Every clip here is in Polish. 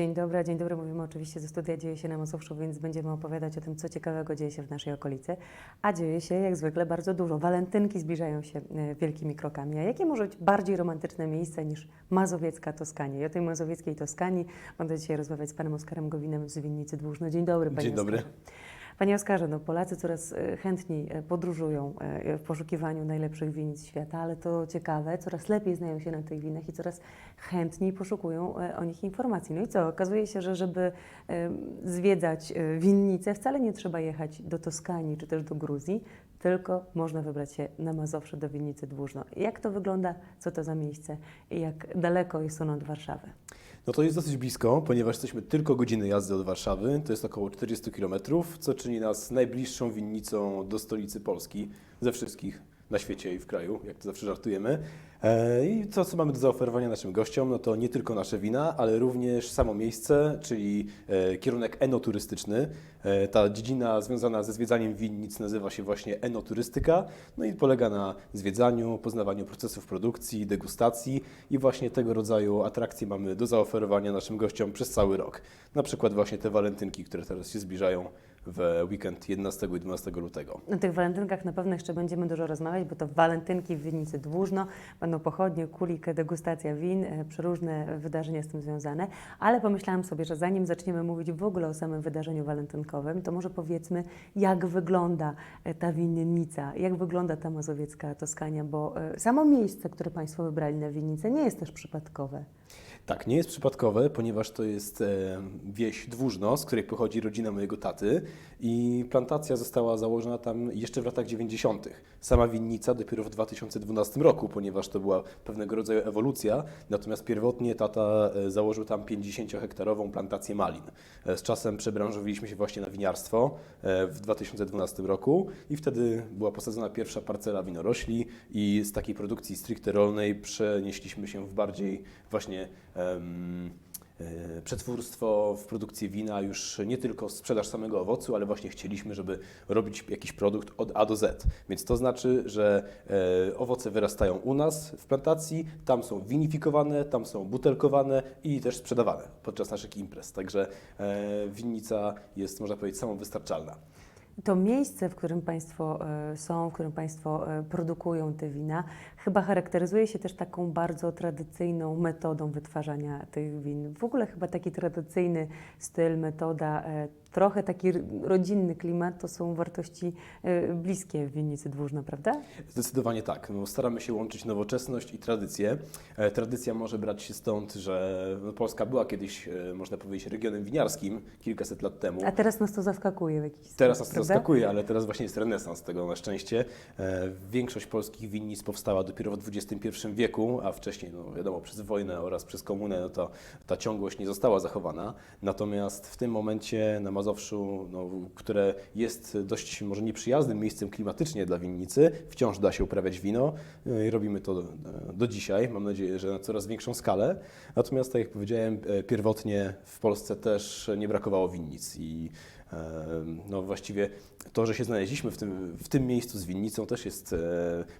Dzień dobry, dzień dobry. Mówimy oczywiście ze studia Dzieje się na Mazowszu, więc będziemy opowiadać o tym, co ciekawego dzieje się w naszej okolicy. A dzieje się jak zwykle bardzo dużo. Walentynki zbliżają się e, wielkimi krokami. A jakie może być bardziej romantyczne miejsce niż mazowiecka Toskania? I o tej mazowieckiej Toskanii będę dzisiaj rozmawiać z panem Oskarem Gowinem z Winnicy Dłużno. Dzień dobry, panie Dzień dobry. Oskarze. Panie Oskarze, no Polacy coraz e, chętniej e, podróżują e, w poszukiwaniu najlepszych winic świata, ale to ciekawe, coraz lepiej znają się na tych winach i coraz chętniej poszukują o nich informacji. No i co? Okazuje się, że żeby zwiedzać winnice, wcale nie trzeba jechać do Toskanii czy też do Gruzji, tylko można wybrać się na Mazowsze do winnicy Dłużno. Jak to wygląda? Co to za miejsce? Jak daleko jest ono od Warszawy? No to jest dosyć blisko, ponieważ jesteśmy tylko godziny jazdy od Warszawy, to jest około 40 km, co czyni nas najbliższą winnicą do stolicy Polski ze wszystkich na świecie i w kraju, jak to zawsze żartujemy. E, I to, co mamy do zaoferowania naszym gościom, no to nie tylko nasze wina, ale również samo miejsce, czyli e, kierunek enoturystyczny. E, Ta dziedzina związana ze zwiedzaniem winnic nazywa się właśnie enoturystyka, no i polega na zwiedzaniu, poznawaniu procesów produkcji, degustacji i właśnie tego rodzaju atrakcje mamy do zaoferowania naszym gościom przez cały rok. Na przykład właśnie te walentynki, które teraz się zbliżają w weekend 11 i 12 lutego. Na tych walentynkach na pewno jeszcze będziemy dużo rozmawiać, bo to walentynki w winnicy Dłużno, będą pochodnie, kuliki, degustacja win, e, przeróżne wydarzenia z tym związane, ale pomyślałam sobie, że zanim zaczniemy mówić w ogóle o samym wydarzeniu to może powiedzmy, jak wygląda e, ta winnica, jak wygląda ta mazowiecka Toskania, bo e, samo miejsce, które Państwo wybrali na winnicę nie jest też przypadkowe. Tak, nie jest przypadkowe, ponieważ to jest e, wieś Dwóżno, z której pochodzi rodzina mojego taty i plantacja została założona tam jeszcze w latach 90. Sama winnica dopiero w 2012 roku, ponieważ to była pewnego rodzaju ewolucja, natomiast pierwotnie tata e, założył tam 50-hektarową plantację malin. E, Z czasem przebranżowiliśmy się właśnie na winiarstwo e, w 2012 roku i wtedy była posadzona pierwsza parcela winorośli i z takiej produkcji stricte rolnej przenieśliśmy się w bardziej właśnie e, przetwórstwo w produkcji wina, już nie tylko sprzedaż samego owocu, ale właśnie chcieliśmy, żeby robić jakiś produkt od A do Z. Więc to znaczy, że e, owoce wyrastają u nas w plantacji, tam są winifikowane, tam są butelkowane i też sprzedawane podczas naszych imprez. Także e, winnica jest, można powiedzieć, samowystarczalna. To miejsce, w którym Państwo e, są, w którym Państwo e, produkują te wina, chyba charakteryzuje się też taką bardzo tradycyjną metodą wytwarzania tych win. W ogóle chyba taki tradycyjny styl, metoda, e, trochę taki rodzinny klimat to są wartości e, bliskie w winnicy Dwóżno, prawda? Zdecydowanie tak. No, staramy się łączyć nowoczesność i tradycję. E, Tradycja może brać się stąd, że no, Polska była kiedyś, można powiedzieć, regionem winiarskim kilkaset lat temu. A teraz nas to zaskakuje w jakiś sposób, Teraz nas to prawda? zaskakuje, ale teraz właśnie jest renesans tego na szczęście. Większość polskich winnic powstała dopiero w XXI wieku, a wcześniej, no wiadomo, przez wojnę oraz przez komunę, no to ta ciągłość nie została zachowana. Natomiast w tym momencie na Mazowszu, no, które jest dość może nieprzyjaznym miejscem klimatycznie dla winnicy, wciąż da się uprawiać wino e, i robimy to e, do dzisiaj. Mam nadzieję, że na coraz większą skalę. Natomiast, tak jak powiedziałem, e, pierwotnie w Polsce też nie brakowało winnic i no właściwie to, że się znaleźliśmy w tym, w tym miejscu z winnicą też jest e,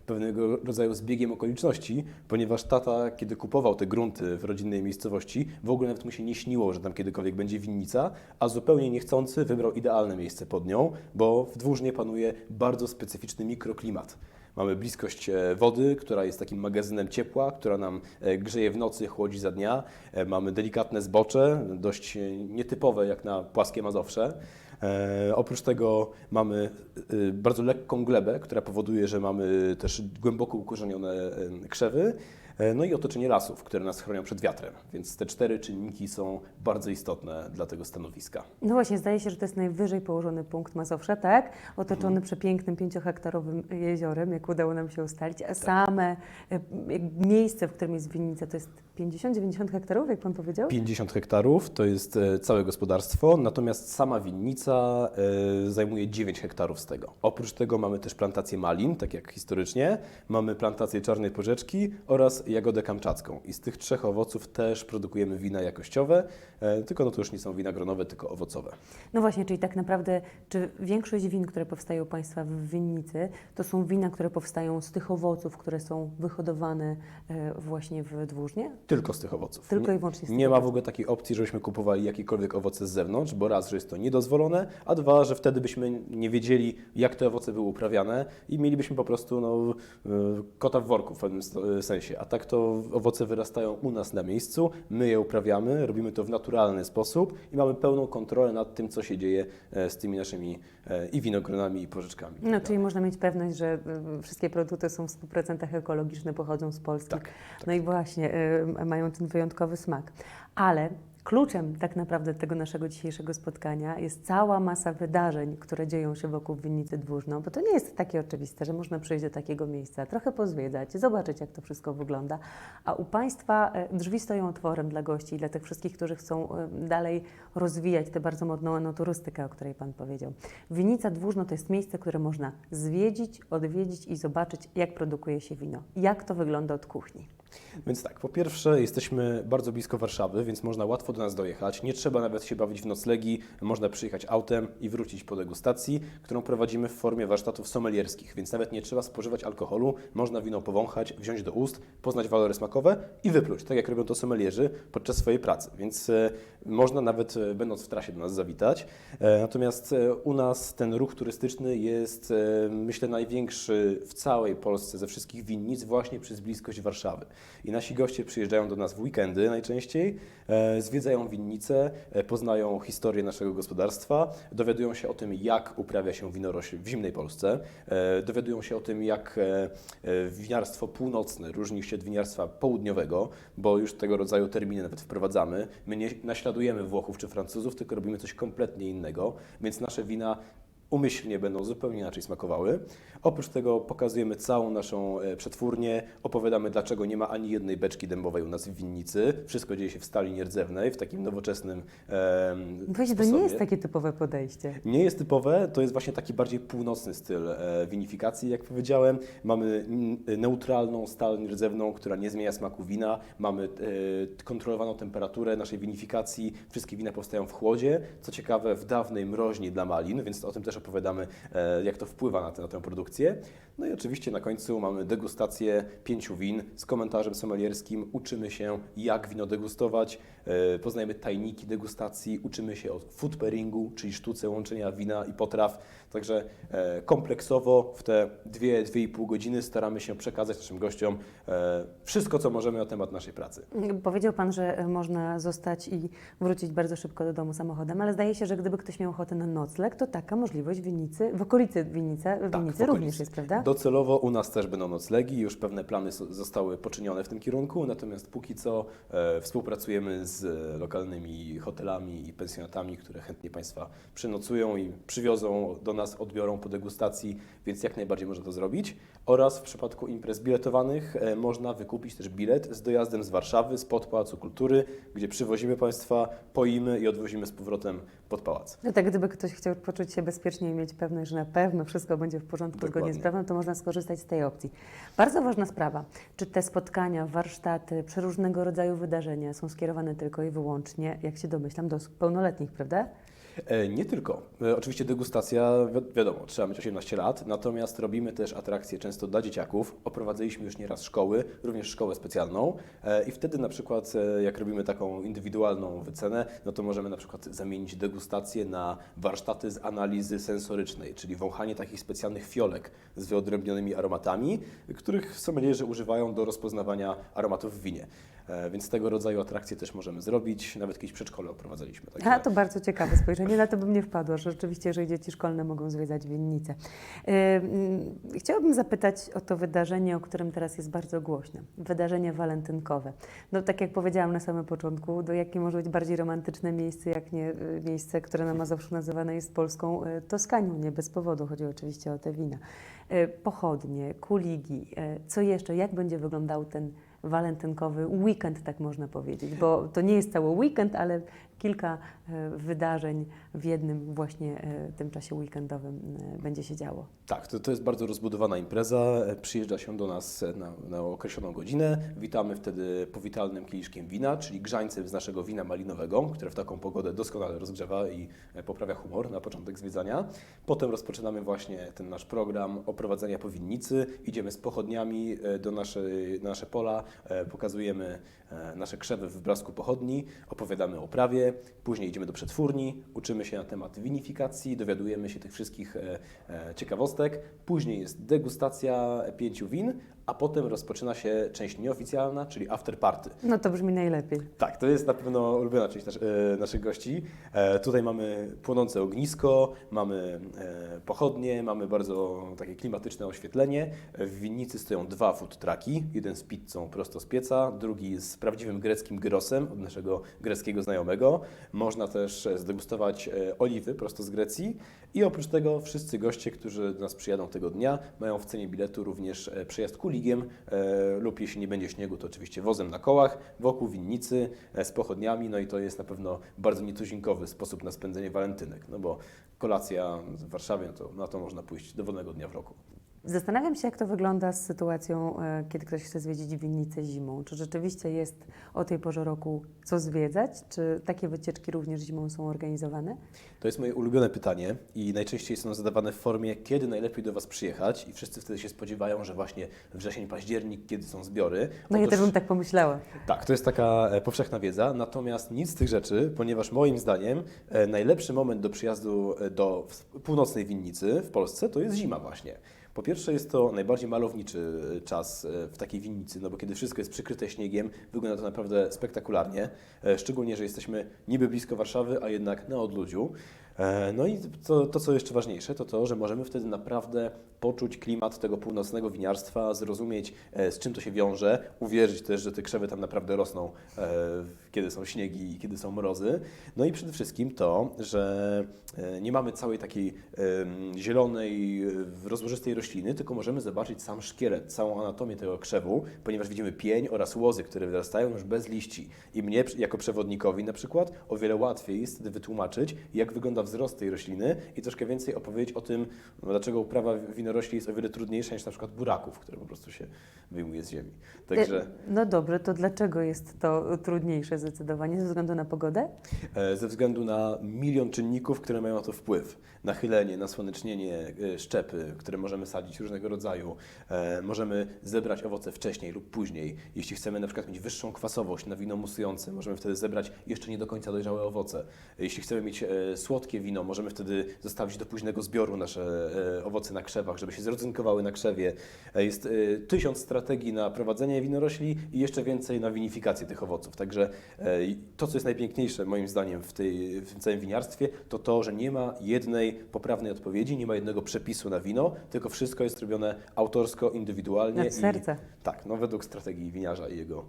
pewnego rodzaju zbiegiem okoliczności, ponieważ tata, kiedy kupował te grunty w rodzinnej miejscowości, w ogóle nawet mu się nie śniło, że tam kiedykolwiek będzie winnica, a zupełnie niechcący wybrał idealne miejsce pod nią, bo w Dwóżnie panuje bardzo specyficzny mikroklimat. Mamy bliskość e, wody, która jest takim magazynem ciepła, która nam e, grzeje w nocy, chłodzi za dnia. E, Mamy delikatne zbocze, dość nietypowe jak na płaskie Mazowsze. Oprócz tego mamy bardzo lekką glebę, która powoduje, że mamy też głęboko ukorzenione krzewy. E, No i otoczenie lasów, które nas chronią przed wiatrem. Więc te cztery czynniki są bardzo istotne dla tego stanowiska. No właśnie, zdaje się, że to jest najwyżej położony punkt Mazowsza, tak? Otoczony Mhm. przepięknym pięciohektarowym jeziorem, jak udało nam się ustalić, Tak. a same e, miejsce, w którym jest winnica, to jest 50-90 hektarów, jak Pan powiedział? 50 hektarów to jest e, całe gospodarstwo, natomiast sama winnica zajmuje 9 hektarów z tego. Oprócz tego mamy też plantację malin, tak jak historycznie, mamy plantację czarnej porzeczki oraz jagodę kamczacką. I z tych trzech owoców też produkujemy wina jakościowe, e, tylko no to już nie są wina gronowe, tylko owocowe. No właśnie, czyli tak naprawdę, czy większość win, które powstają u Państwa w winnicy, to są wina, które powstają z tych owoców, które są wyhodowane e, właśnie w Dwóżnie? Tylko z tych owoców. Tylko nie, i wyłącznie z tych Nie ma w ogóle takiej opcji, żebyśmy kupowali jakiekolwiek owoce z zewnątrz, bo raz, że jest to niedozwolone, a dwa, że wtedy byśmy nie wiedzieli, jak te owoce były uprawiane i mielibyśmy po prostu no, e, kota w worku w pewnym sto- sensie. A tak to owoce wyrastają u nas na miejscu, my je uprawiamy, robimy to w naturalny sposób i mamy pełną kontrolę nad tym, co się dzieje e, z tymi naszymi e, i winogronami, i porzeczkami. No, czyli można mieć pewność, że y, wszystkie produkty są w 100% ekologiczne, pochodzą z Polski. Tak, No i właśnie mają ten wyjątkowy smak. Ale kluczem tak naprawdę tego naszego dzisiejszego spotkania jest cała masa wydarzeń, które dzieją się wokół winnicy Dwóżno, bo to nie jest takie oczywiste, że można przyjść do takiego miejsca, trochę pozwiedzać, zobaczyć jak to wszystko wygląda, a u Państwa y, drzwi stoją otworem dla gości i dla tych wszystkich, którzy chcą y, dalej rozwijać tę bardzo modną enoturystykę, o której Pan powiedział. Winnica Dwóżno to jest miejsce, które można zwiedzić, odwiedzić i zobaczyć, jak produkuje się wino, jak to wygląda od kuchni. Więc tak, po pierwsze jesteśmy bardzo blisko Warszawy, więc można łatwo do nas dojechać. Nie trzeba nawet się bawić w noclegi, można przyjechać autem i wrócić po degustacji, którą prowadzimy w formie warsztatów sommelierskich, więc nawet nie trzeba spożywać alkoholu, można wino powąchać, wziąć do ust, poznać walory smakowe i wypluć, tak jak robią to sommelierzy podczas swojej pracy. Więc e, można nawet e, będąc w trasie do nas zawitać. E, natomiast u nas ten ruch turystyczny jest myślę największy w całej Polsce ze wszystkich winnic właśnie przez bliskość Warszawy. I nasi goście przyjeżdżają do nas w weekendy najczęściej, e, zwiedzają winnice, e, poznają historię naszego gospodarstwa, dowiadują się o tym, jak uprawia się winorośl w zimnej Polsce, e, dowiadują się o tym, jak winiarstwo północne różni się od winiarstwa południowego, bo już tego rodzaju terminy nawet wprowadzamy. My nie naśladujemy Włochów czy Francuzów, tylko robimy coś kompletnie innego, więc nasze wina umyślnie będą zupełnie inaczej smakowały. Oprócz tego pokazujemy całą naszą e, przetwórnię, opowiadamy dlaczego nie ma ani jednej beczki dębowej u nas w winnicy. Wszystko dzieje się w stali nierdzewnej, w takim nowoczesnym em, Wiecie, to nie jest takie typowe podejście. Nie jest typowe, to jest właśnie taki bardziej północny styl e, winifikacji, jak powiedziałem. Mamy neutralną stal nierdzewną, która nie zmienia smaku wina. Mamy e, kontrolowaną temperaturę naszej winifikacji. Wszystkie wina powstają w chłodzie. Co ciekawe, w dawnej mroźni dla malin, więc o tym też opowiadamy, e, jak to wpływa na, tę- na tę produkcję. No i oczywiście na końcu mamy degustację pięciu win z komentarzem sommelierskim. Uczymy się, jak wino degustować. E, Poznajemy tajniki degustacji, uczymy się o food pairingu, czyli sztuce łączenia wina i potraw. Także e, kompleksowo w te 2-2,5 godziny staramy się przekazać naszym gościom wszystko, co możemy na temat naszej pracy. Powiedział Pan, że można zostać i wrócić bardzo szybko do domu samochodem, ale zdaje się, że gdyby ktoś miał ochotę na nocleg, to taka możliwość w winnicy, w okolicy winnicy, w Tak, winnicy w również jest, prawda? Docelowo u nas też będą noclegi, już pewne plany zostały poczynione w tym kierunku, natomiast póki co e, współpracujemy z e, lokalnymi hotelami i pensjonatami, które chętnie Państwa przenocują i przywiozą do nas, odbiorą po degustacji, więc jak najbardziej można to zrobić. Oraz w przypadku imprez biletowanych e, można wykupić też bilet z dojazdem z Warszawy, spod Pałacu Kultury, gdzie przywozimy Państwa, poimy i odwozimy z powrotem pod pałac. No tak, gdyby ktoś chciał poczuć się bezpiecznie i mieć pewność, że na pewno wszystko będzie w porządku zgodnie z Dokładnie. prawem, to można skorzystać z tej opcji. Bardzo ważna sprawa, czy te spotkania, warsztaty, przeróżnego rodzaju wydarzenia są skierowane tylko i wyłącznie, jak się domyślam, do pełnoletnich, prawda? E, Nie tylko. E, Oczywiście degustacja, wi- wiadomo, trzeba mieć 18 lat, natomiast robimy też atrakcje często dla dzieciaków. Oprowadziliśmy już nieraz szkoły, również szkołę specjalną e, i wtedy na przykład jak robimy taką indywidualną wycenę, no to możemy na przykład zamienić degustację na warsztaty z analizy sensorycznej, czyli wąchanie takich specjalnych fiolek z wyodrębnionymi aromatami, których sommelierzy używają do rozpoznawania aromatów w winie. E, Więc tego rodzaju atrakcje też możemy zrobić. Nawet kiedyś przedszkole oprowadzaliśmy. A to bardzo ciekawe spojrzenie, na to bym nie wpadła, że rzeczywiście, że dzieci szkolne mogą zwiedzać winnicę. Yy, mm, Chciałabym zapytać o to wydarzenie, o którym teraz jest bardzo głośno. Wydarzenie walentynkowe. No tak jak powiedziałam na samym początku, do jakie może być bardziej romantyczne miejsce, jak nie y, miejsce, które na Mazowszu nazywane jest polską Toskanią. Nie bez powodu, chodzi oczywiście o te wina. Pochodnie, kuligi, co jeszcze, jak będzie wyglądał ten walentynkowy weekend, tak można powiedzieć, bo to nie jest cały weekend, ale kilka e, wydarzeń w jednym właśnie e, tym czasie weekendowym e, będzie się działo. Tak, to, to jest bardzo rozbudowana impreza. Przyjeżdża się do nas na, na określoną godzinę. Witamy wtedy powitalnym kieliszkiem wina, czyli grzańcem z naszego wina malinowego, które w taką pogodę doskonale rozgrzewa i poprawia humor na początek zwiedzania. Potem rozpoczynamy właśnie ten nasz program oprowadzenia po winnicy. Idziemy z pochodniami do naszej, na nasze pola, pokazujemy nasze krzewy w blasku pochodni, opowiadamy o prawie, później idziemy do przetwórni, uczymy się na temat winifikacji, dowiadujemy się tych wszystkich e, e, ciekawostek. Później jest degustacja pięciu win, a potem rozpoczyna się część nieoficjalna, czyli after party. No to brzmi najlepiej. Tak, to jest na pewno ulubiona część nasz, e, naszych gości. E, tutaj mamy płonące ognisko, mamy e, pochodnie, mamy bardzo takie klimatyczne oświetlenie. W winnicy stoją dwa food trucki, jeden z pizzą prosto z pieca, drugi z prawdziwym greckim gyrosem od naszego greckiego znajomego. Można też e, zdegustować e, oliwy prosto z Grecji i oprócz tego wszyscy goście, którzy do nas przyjadą tego dnia, mają w cenie biletu również przejazd kuligiem e, lub jeśli nie będzie śniegu, to oczywiście wozem na kołach wokół winnicy e, z pochodniami. No i to jest na pewno bardzo nietuzinkowy sposób na spędzenie walentynek, no bo kolacja w Warszawie, no to na to można pójść dowolnego dnia w roku. Zastanawiam się, jak to wygląda z sytuacją, e, kiedy ktoś chce zwiedzić winnicę zimą. Czy rzeczywiście jest o tej porze roku co zwiedzać? Czy takie wycieczki również zimą są organizowane? To jest moje ulubione pytanie i najczęściej ono zadawane w formie, kiedy najlepiej do Was przyjechać i wszyscy wtedy się spodziewają, że właśnie wrzesień, październik, kiedy są zbiory. No ja Otóż- też bym tak pomyślała. Tak, to jest taka e, powszechna wiedza, natomiast nic z tych rzeczy, ponieważ moim zdaniem e, najlepszy moment do przyjazdu do północnej winnicy w Polsce to jest zima właśnie. Po pierwsze jest to najbardziej malowniczy e, czas e, w takiej winnicy, no bo kiedy wszystko jest przykryte śniegiem, wygląda to naprawdę spektakularnie, e, szczególnie, że jesteśmy niby blisko Warszawy, a jednak na odludziu. E, No i to, to, co jeszcze ważniejsze, to to, że możemy wtedy naprawdę poczuć klimat tego północnego winiarstwa, zrozumieć e, z czym to się wiąże, uwierzyć też, że te krzewy tam naprawdę rosną, e, kiedy są śniegi i kiedy są mrozy. No i przede wszystkim to, że nie mamy całej takiej zielonej, rozłożystej rośliny, tylko możemy zobaczyć sam szkielet, całą anatomię tego krzewu, ponieważ widzimy pień oraz łozy, które wyrastają już bez liści. I mnie, jako przewodnikowi na przykład, o wiele łatwiej jest wtedy wytłumaczyć, jak wygląda wzrost tej rośliny i troszkę więcej opowiedzieć o tym, no, dlaczego uprawa winorośli jest o wiele trudniejsza niż na przykład buraków, które po prostu się wyjmuje z ziemi. Także E, No dobrze, to dlaczego jest to trudniejsze zdecydowanie? Ze względu na pogodę? e, ze względu na milion czynników, które mają na to wpływ. Nachylenie, nasłonecznienie, e, szczepy, które możemy sadzić różnego rodzaju. Możemy zebrać owoce wcześniej lub później. Jeśli chcemy na przykład mieć wyższą kwasowość na wino musujące, możemy wtedy zebrać jeszcze nie do końca dojrzałe owoce. Jeśli chcemy mieć e, wino, możemy wtedy zostawić do późnego zbioru nasze e, owoce na krzewach, żeby się zrodzynkowały na krzewie. E, Jest e, tysiąc strategii na prowadzenie winorośli i jeszcze więcej na winifikację tych owoców. Także to, co jest najpiękniejsze moim zdaniem w, tej, w tym całym winiarstwie, to to, że nie ma jednej poprawnej odpowiedzi, nie ma jednego przepisu na wino, tylko wszystko jest robione autorsko, indywidualnie. Serca. I, tak, no według strategii winiarza i jego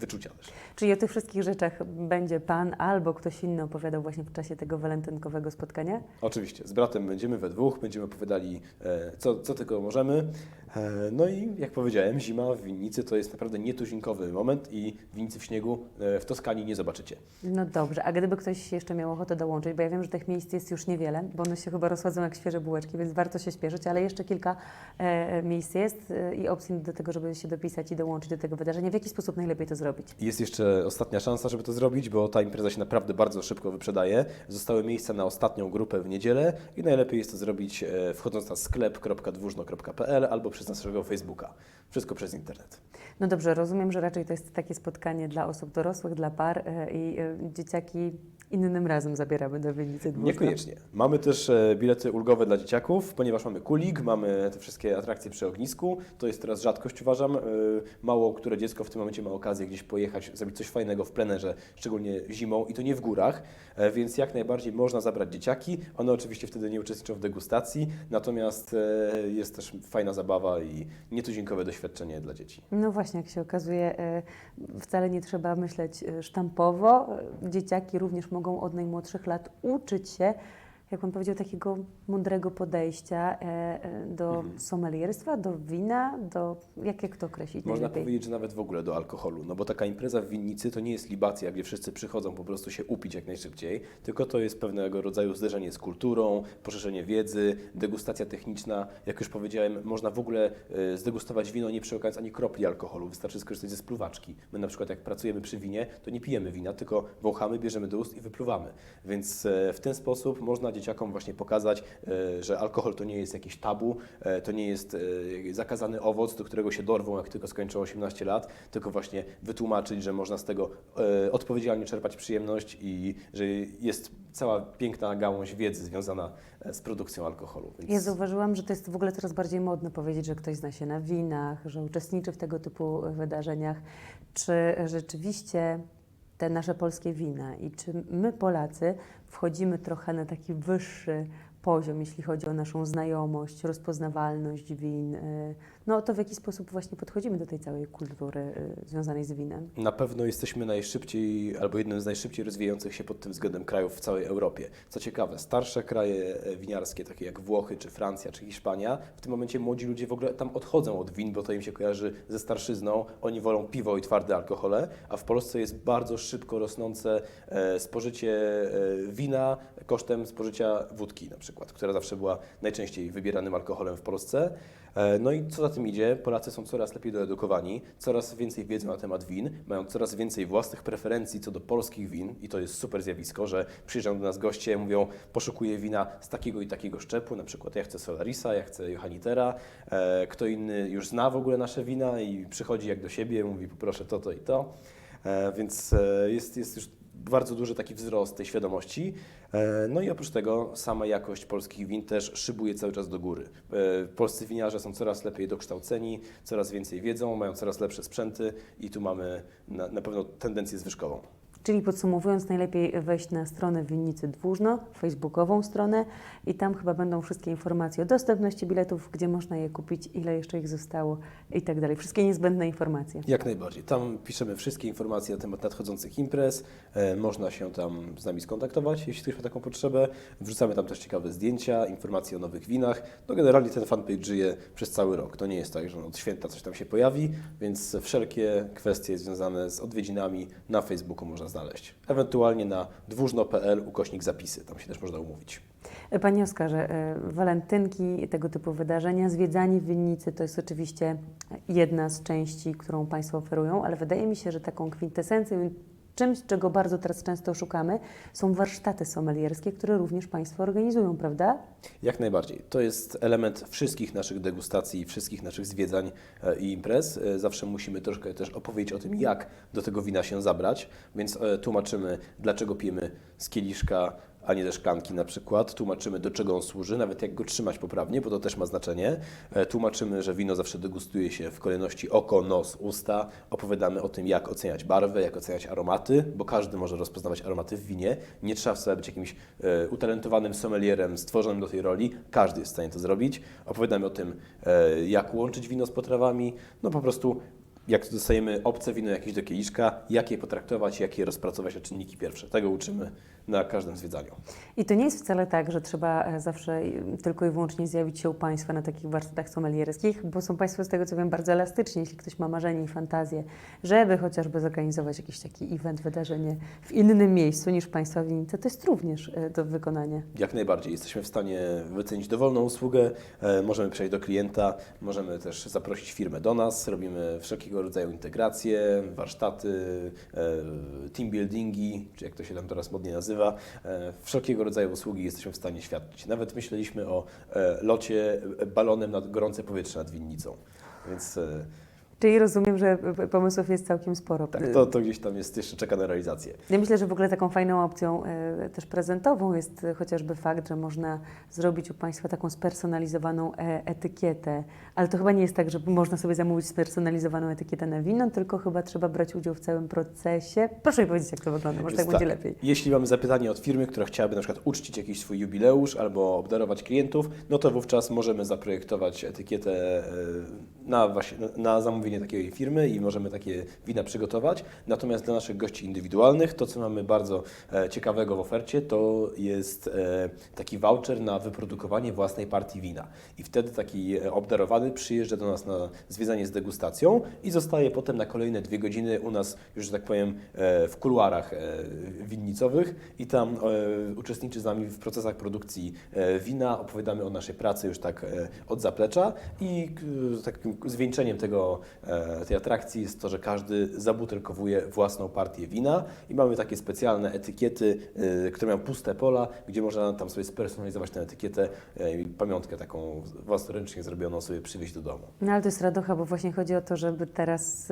wyczucia też. Czyli o tych wszystkich rzeczach będzie Pan albo ktoś inny opowiadał właśnie w czasie tego walentynkowego spotkania? Oczywiście, z bratem będziemy we dwóch, będziemy opowiadali, e, co, co tylko możemy. E, No i jak powiedziałem, zima w winnicy to jest naprawdę nietuzinkowy moment i winnicy w śniegu e, w Toskanii nie zobaczycie. No dobrze, a gdyby ktoś jeszcze miał ochotę dołączyć, bo ja wiem, że tych miejsc jest już niewiele, bo one się chyba rozchodzą jak świeże bułeczki, więc warto się śpieszyć, ale jeszcze kilka e, miejsc jest i opcji do tego, żeby się dopisać i dołączyć do tego wydarzenia. W jaki sposób najlepiej to zrobić? Jest jeszcze ostatnia szansa, żeby to zrobić, bo ta impreza się naprawdę bardzo szybko wyprzedaje. Zostały miejsca na ostatnią grupę w niedzielę i najlepiej jest to zrobić wchodząc na sklep.dwóżno.pl albo przez naszego Facebooka. Wszystko przez internet. No dobrze, rozumiem, że raczej to jest takie spotkanie dla osób dorosłych, dla par e, i e, dzieciaki innym razem zabieramy do winnicy dwóch. Niekoniecznie. Mamy też e, bilety ulgowe dla dzieciaków, ponieważ mamy kulik, mamy te wszystkie atrakcje przy ognisku. To jest teraz rzadkość, uważam. E, Mało które dziecko w tym momencie ma okazję gdzieś pojechać, zrobić coś fajnego w plenerze, szczególnie zimą i to nie w górach, e, więc jak najbardziej można zabrać dzieciaki. One oczywiście wtedy nie uczestniczą w degustacji, natomiast jest też fajna zabawa i nietuzinkowe doświadczenie dla dzieci. No właśnie, jak się okazuje, wcale nie trzeba myśleć sztampowo. Dzieciaki również mogą od najmłodszych lat uczyć się, jak Pan powiedział, takiego mądrego podejścia e, e, do Mhm. sommelierstwa, do wina, do... Jak, jak to określić Można powiedzieć, że nawet w ogóle do alkoholu, no bo taka impreza w winnicy to nie jest libacja, gdzie wszyscy przychodzą po prostu się upić jak najszybciej, tylko to jest pewnego rodzaju zderzenie z kulturą, poszerzenie wiedzy, degustacja techniczna. Jak już powiedziałem, można w ogóle e, zdegustować wino nie przyłykając ani kropli alkoholu, wystarczy skorzystać ze spluwaczki. My na przykład jak pracujemy przy winie, to nie pijemy wina, tylko wąchamy, bierzemy do ust i wypluwamy. Więc w ten sposób można dzieciakom właśnie pokazać, e, że alkohol to nie jest jakieś tabu, e, to nie jest e, zakazany owoc, do którego się dorwą, jak tylko skończą 18 lat, tylko właśnie wytłumaczyć, że można z tego odpowiedzialnie czerpać przyjemność i że jest cała piękna gałąź wiedzy związana z produkcją alkoholu. Więc Ja zauważyłam, że to jest w ogóle coraz bardziej modne powiedzieć, że ktoś zna się na winach, że uczestniczy w tego typu wydarzeniach. Czy rzeczywiście te nasze polskie wina i czy my Polacy wchodzimy trochę na taki wyższy poziom, jeśli chodzi o naszą znajomość, rozpoznawalność win, y, no to w jaki sposób właśnie podchodzimy do tej całej kultury y, związanej z winem? Na pewno jesteśmy najszybciej, albo jednym z najszybciej rozwijających się pod tym względem krajów w całej Europie. Co ciekawe, starsze kraje e, winiarskie, takie jak Włochy, czy Francja, czy Hiszpania, w tym momencie młodzi ludzie w ogóle tam odchodzą od win, bo to im się kojarzy ze starszyzną. Oni wolą piwo i twarde alkohole, a w Polsce jest bardzo szybko rosnące e, spożycie e, wina kosztem spożycia wódki na przykład, która zawsze była najczęściej wybieranym alkoholem w Polsce. E, No i co za tym idzie, Polacy są coraz lepiej doedukowani, coraz więcej wiedzą na temat win, mają coraz więcej własnych preferencji co do polskich win i to jest super zjawisko, że przyjeżdżają do nas goście, mówią, poszukuję wina z takiego i takiego szczepu, na przykład ja chcę Solarisa, ja chcę Johannitera, e, kto inny już zna w ogóle nasze wina i przychodzi jak do siebie, mówi poproszę to, to i to, e, więc jest, jest już bardzo duży taki wzrost tej świadomości. E, No i oprócz tego sama jakość polskich win też szybuje cały czas do góry. E, Polscy winiarze są coraz lepiej dokształceni, coraz więcej wiedzą, mają coraz lepsze sprzęty i tu mamy na, na pewno tendencję zwyżkową. Czyli podsumowując, najlepiej wejść na stronę Winnicy Dwóżno, facebookową stronę i tam chyba będą wszystkie informacje o dostępności biletów, gdzie można je kupić, ile jeszcze ich zostało i tak dalej. Wszystkie niezbędne informacje. Jak najbardziej. Tam piszemy wszystkie informacje na temat nadchodzących imprez. E, można się tam z nami skontaktować, jeśli ktoś ma taką potrzebę. Wrzucamy tam też ciekawe zdjęcia, informacje o nowych winach. No generalnie ten fanpage żyje przez cały rok. To nie jest tak, że od święta coś tam się pojawi, więc wszelkie kwestie związane z odwiedzinami na Facebooku można znaleźć. Ewentualnie na dwóżno.pl ukośnik zapisy. Tam się też można umówić. Panie Oskarze, e, walentynki, tego typu wydarzenia, zwiedzanie winnicy to jest oczywiście jedna z części, którą Państwo oferują, ale wydaje mi się, że taką kwintesencją, czymś, czego bardzo teraz często szukamy, są warsztaty sommelierskie, które również Państwo organizują, prawda? Jak najbardziej. To jest element wszystkich naszych degustacji, wszystkich naszych zwiedzań e, i imprez. E, Zawsze musimy troszkę też opowiedzieć o tym, jak do tego wina się zabrać, więc e, tłumaczymy, dlaczego pijemy z kieliszka, a nie ze szklanki na przykład. Tłumaczymy, do czego on służy, nawet jak go trzymać poprawnie, bo to też ma znaczenie. E, Tłumaczymy, że wino zawsze degustuje się w kolejności oko, nos, usta. Opowiadamy o tym, jak oceniać barwę, jak oceniać aromaty, bo każdy może rozpoznawać aromaty w winie. Nie trzeba wcale być jakimś e, utalentowanym sommelierem stworzonym do tej roli. Każdy jest w stanie to zrobić. Opowiadamy o tym, e, jak łączyć wino z potrawami. No po prostu jak dostajemy obce wino jakieś do kieliszka, jak je potraktować, jak je rozpracować na czynniki pierwsze. Tego uczymy na każdym zwiedzaniu. I to nie jest wcale tak, że trzeba e, zawsze tylko i wyłącznie zjawić się u Państwa na takich warsztatach sommelierskich, bo są Państwo z tego co wiem bardzo elastyczni, jeśli ktoś ma marzenie i fantazję, żeby chociażby zorganizować jakiś taki event, wydarzenie w innym miejscu niż Państwa winnice, to jest również e, do wykonania. Jak najbardziej. Jesteśmy w stanie wycenić dowolną usługę, e, możemy przejść do klienta, możemy też zaprosić firmę do nas, robimy wszelkiego rodzaju integracje, warsztaty, e, team buildingi, czy jak to się tam teraz modnie nazywa. E, wszelkiego rodzaju usługi jesteśmy w stanie świadczyć. Nawet myśleliśmy o e, locie balonem nad gorące powietrze nad winnicą. Więc Czyli rozumiem, że pomysłów jest całkiem sporo. tak, to, to gdzieś tam jest jeszcze czeka na realizację. Ja myślę, że w ogóle taką fajną opcją e, też prezentową jest e, chociażby fakt, że można zrobić u Państwa taką spersonalizowaną e, etykietę. Ale to chyba nie jest tak, że można sobie zamówić spersonalizowaną etykietę na wino, tylko chyba trzeba brać udział w całym procesie. Proszę mi powiedzieć, jak to wygląda, może tak Więc będzie lepiej. Jeśli mamy zapytanie od firmy, która chciałaby na przykład uczcić jakiś swój jubileusz albo obdarować klientów, no to wówczas możemy zaprojektować etykietę na, właśnie, na zamówienie takiej firmy i możemy takie wina przygotować. Natomiast dla naszych gości indywidualnych, to co mamy bardzo e, ciekawego w ofercie, to jest e, taki voucher na wyprodukowanie własnej partii wina. I wtedy taki e, obdarowany przyjeżdża do nas na zwiedzanie z degustacją i zostaje potem na kolejne dwie godziny u nas, już że tak powiem, w kuluarach winnicowych i tam uczestniczy z nami w procesach produkcji wina. Opowiadamy o naszej pracy już tak od zaplecza i takim zwieńczeniem tego, tej atrakcji jest to, że każdy zabutelkowuje własną partię wina i mamy takie specjalne etykiety, e, które mają puste pola, gdzie można tam sobie spersonalizować tę etykietę e, i pamiątkę taką własnoręcznie zrobioną sobie przywieźć do domu. No ale to jest radocha, bo właśnie chodzi o to, żeby teraz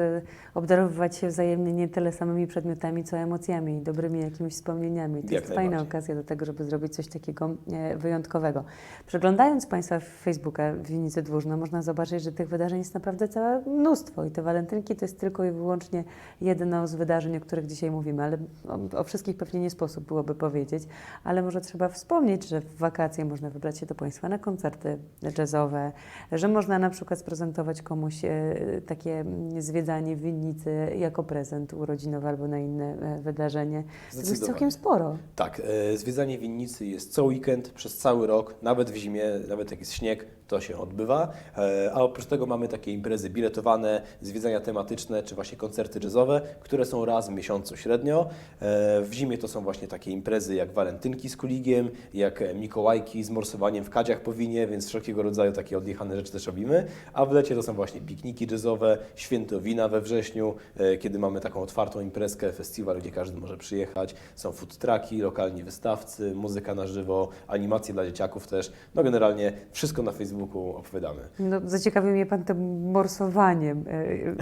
obdarowywać się wzajemnie nie tyle samymi przedmiotami, co emocjami, dobrymi jakimiś wspomnieniami. To Jak jest fajna okazja do tego, żeby zrobić coś takiego e, wyjątkowego. Przeglądając Państwa Facebooka w Winnicy Dwóżno, można zobaczyć, że tych wydarzeń jest naprawdę całe mnóstwo i te walentynki to jest tylko i wyłącznie jedno z wydarzeń, o których dzisiaj mówimy, ale o, o wszystkich pewnie nie sposób byłoby powiedzieć, ale może trzeba wspomnieć, że w wakacje można wybrać się do Państwa na koncerty jazzowe, że można na przykład sprezentować komuś e, takie zwiedzanie w winnicy jako prezent urodzinowy albo na inne e, wydarzenie. To jest całkiem sporo. Tak, e, zwiedzanie winnicy jest co weekend, przez cały rok, nawet w zimie, nawet jak jest śnieg, to się odbywa. E, A oprócz tego mamy takie imprezy biletowane, zwiedzania tematyczne, czy właśnie koncerty jazzowe, które są raz w miesiącu średnio. E, W zimie to są właśnie takie imprezy jak walentynki z kuligiem, jak mikołajki z morsowaniem w kadziach po winie, więc wszelkiego rodzaju takie odjechane rzeczy też robimy. A w lecie to są właśnie pikniki jazzowe, święto wina we wrześniu, e, kiedy mamy taką otwartą imprezkę, festiwal, gdzie każdy może przyjechać. Są food trucki, lokalni wystawcy, muzyka na żywo, animacje dla dzieciaków też. No generalnie wszystko na Facebooku opowiadamy. No, zaciekawił mnie Pan tym morsowaniem. E, e,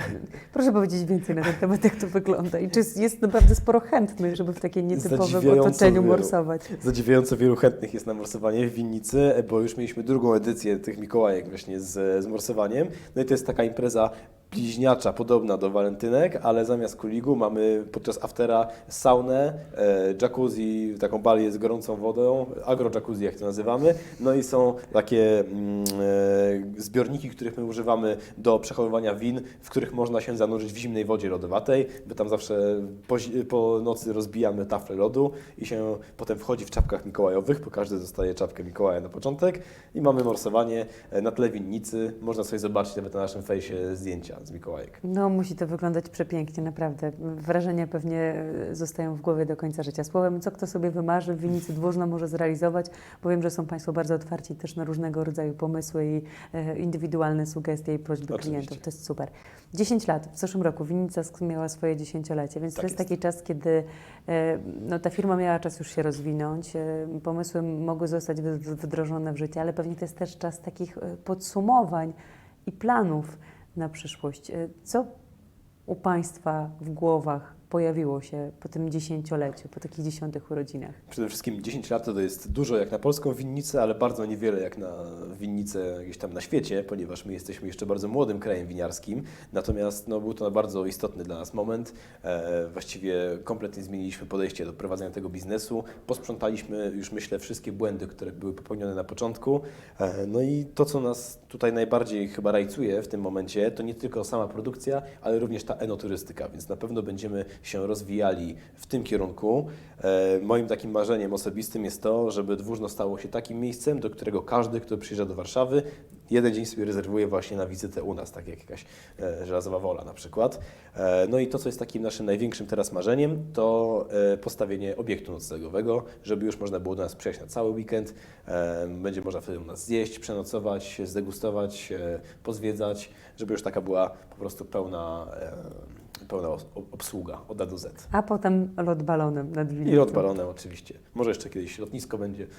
Proszę powiedzieć więcej na ten temat, jak to wygląda i czy jest- naprawdę sporo chętnych, żeby w takim nietypowym otoczeniu wielu. morsować. Zadziwiająco wielu chętnych jest na morsowanie w winnicy, bo już mieliśmy drugą edycję tych Mikołajek właśnie z, z morsowaniem. No i to jest taka impreza bliźniacza, podobna do walentynek, ale zamiast kuligu mamy podczas aftera saunę, e, jacuzzi, taką balię z gorącą wodą, agro jacuzzi jak to nazywamy. No i są takie mm, e, zbiorniki, których my używamy do przechowywania win, w których można się zanurzyć w zimnej wodzie lodowatej, by tam zawsze po, po nocy rozbijamy taflę lodu i się potem wchodzi w czapkach mikołajowych, bo każdy dostaje czapkę Mikołaja na początek i mamy morsowanie e, na tle winnicy. Można sobie zobaczyć nawet na naszym fejsie zdjęcia z Mikołajek. No, musi to wyglądać przepięknie, naprawdę. Wrażenia pewnie e, zostają w głowie do końca życia. Słowem, co kto sobie wymarzy, w winnicy dwóżno może zrealizować, bo wiem, że są Państwo bardzo otwarci też na różnego rodzaju pomysły i e, indywidualne sugestie i prośby Oczywiście. klientów. To jest super. 10 lat. W zeszłym roku winnica sk- miała swoje dziesięciolecie, więc Tak to jest, jest. taki czas, kiedy e, no, ta firma miała czas już się rozwinąć, e, pomysły mogły zostać wdrożone w życie, ale pewnie to jest też czas takich e, podsumowań i planów na przyszłość. E, Co u Państwa w głowach pojawiło się po tym dziesięcioleciu, po takich dziesiątych urodzinach? Przede wszystkim 10 lat to jest dużo jak na polską winnicę, ale bardzo niewiele jak na winnicę gdzieś tam na świecie, ponieważ my jesteśmy jeszcze bardzo młodym krajem winiarskim. Natomiast no, był to bardzo istotny dla nas moment. E, właściwie kompletnie zmieniliśmy podejście do prowadzenia tego biznesu. Posprzątaliśmy już myślę wszystkie błędy, które były popełnione na początku. E, no i to, co nas tutaj najbardziej chyba rajcuje w tym momencie, to nie tylko sama produkcja, ale również ta enoturystyka, więc na pewno będziemy się rozwijali w tym kierunku. E, moim takim marzeniem osobistym jest to, żeby Dwóżno stało się takim miejscem, do którego każdy, kto przyjeżdża do Warszawy, jeden dzień sobie rezerwuje właśnie na wizytę u nas, tak jak jakaś e, żelazowa wola na przykład. E, no i to, co jest takim naszym największym teraz marzeniem, to postawienie obiektu noclegowego, żeby już można było do nas przyjechać na cały weekend. Będzie można wtedy u nas zjeść, przenocować, zdegustować, pozwiedzać, żeby już taka była po prostu pełna, pełna obsługa od A do Z. A potem lot balonem nad winnicą. I lot balonem oczywiście. Może jeszcze kiedyś lotnisko będzie.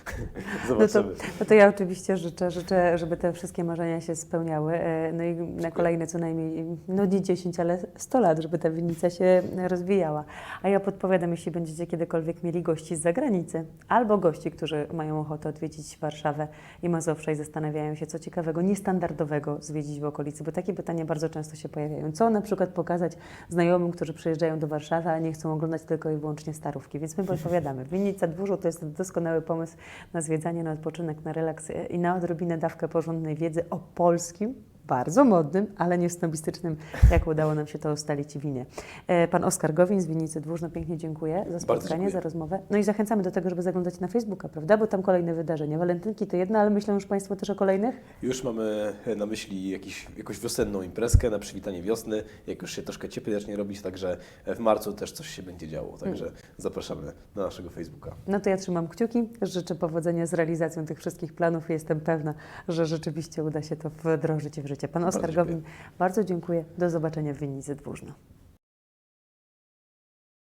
No to, Zobaczymy. no to ja oczywiście życzę, życzę, żeby te wszystkie marzenia się spełniały. E, No i na kolejne co najmniej, no nie 10, ale 100 lat, żeby ta winnica się rozwijała. A ja podpowiadam, jeśli będziecie kiedykolwiek mieli gości z zagranicy, albo gości, którzy mają ochotę odwiedzić Warszawę i Mazowsze i zastanawiają się, co ciekawego, niestandardowego zwiedzić w okolicy, bo takie pytania bardzo często się pojawiają. Co na przykład pokazać znajomym, którzy przyjeżdżają do Warszawy, a nie chcą oglądać tylko i wyłącznie starówki. Więc my podpowiadamy. Winnica Dwórzu to jest doskonały pomysł na zwiedzanie, na odpoczynek, na relaks i na odrobinę dawkę porządnej wiedzy o polskim bardzo modnym, ale nie snobistycznym, jak udało nam się to ustalić w winie. E, Pan Oskar Gowin z Winnicy Dwórzno, pięknie dziękuję za spotkanie, za rozmowę. No i zachęcamy do tego, żeby zaglądać na Facebooka, prawda? Bo tam kolejne wydarzenia. Walentynki to jedna, ale myślą już Państwo też o kolejnych? Już mamy na myśli jakiś, jakąś wiosenną imprezkę na przywitanie wiosny, jak już się troszkę cieplej zacznie robić, także w marcu też coś się będzie działo, także zapraszamy na naszego Facebooka. No to ja trzymam kciuki, życzę powodzenia z realizacją tych wszystkich planów i jestem pewna, że rzeczywiście uda się to wdrożyć w życie. Pan Oskar dziękuję. Gowin, bardzo dziękuję. Do zobaczenia w Winnicy Dwórzno.